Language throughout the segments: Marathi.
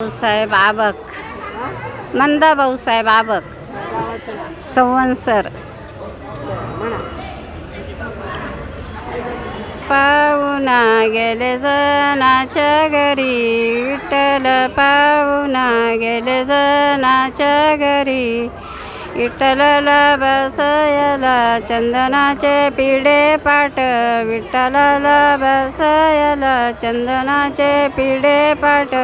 भाऊसाहेब आबक मंदा भाऊसाहेब आबक संवत्सर पाहुणा गेले जनाच्या घरी विठ्ठल पाहुणा गेले जनाच्या घरी. विठ्ठलाला बसयला चंदनाचे पिढे पाट विठ्ठलाला बसयला चंदनाचे पिढे पाट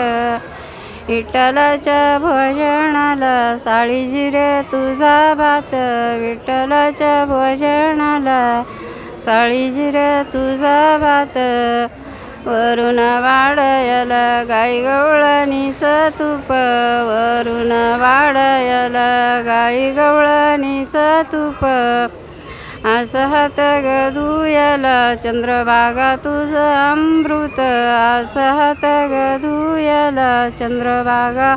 विठ्ठलाच्या भोजनाला साळी जिरे तुझा भात. विठ्ठलाच्या भोजनाला साळी जिरे तुझा भात. वरून वाडयला गाई गवळणीच तूप. वरून वाडयला गाई गवळणीच तूप. असं हात गधुयाला चंद्रभागा तुझं अमृत. असं हात गधुयाला चंद्रभागा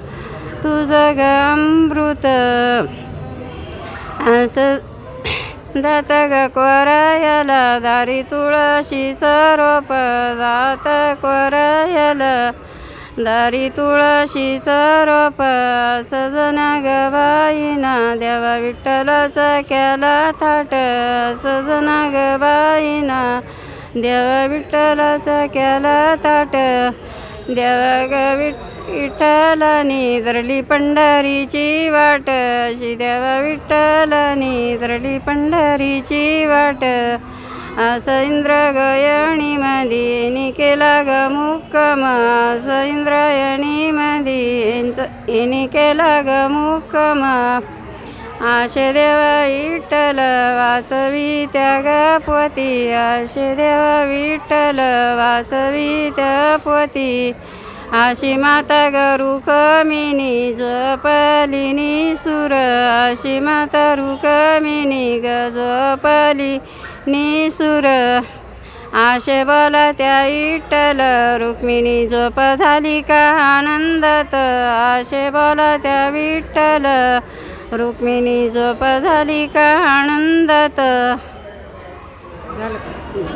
तुझं ग अमृत दात ग कोरायला दारी तुळशीचं रोप दात कोरायला. दारी तुळशीचं रोप सजन ग बाईना देवा विठ्ठलाचा केला थाट. सजन ग बाईना देवा विठ्ठलाचा केला थाट. देवा ग विठ धरली पंढरीची वाट. अशी देवा विठ्ठल धरली पंढरीची वाट. असं इंद्रगयणी मधी केला ग मुक्कम. असं इंद्रयणी मधी केला ग मुक्कम. आशे देवा विठ्ठल वाचवी त्या ग पोती. आशे देवा विठ्ठल वाचवी त्या पोती. आशी माता गरुकमिनी जपलिनी सुर. आशी माता रुकमिनी ग निसुर आशे बोला त्या इटल रुक्मिणी झोप झाली का आनंदात. आशे बोला त्या विठ्ठल रुक्मिणी झोप झाली का आनंदात?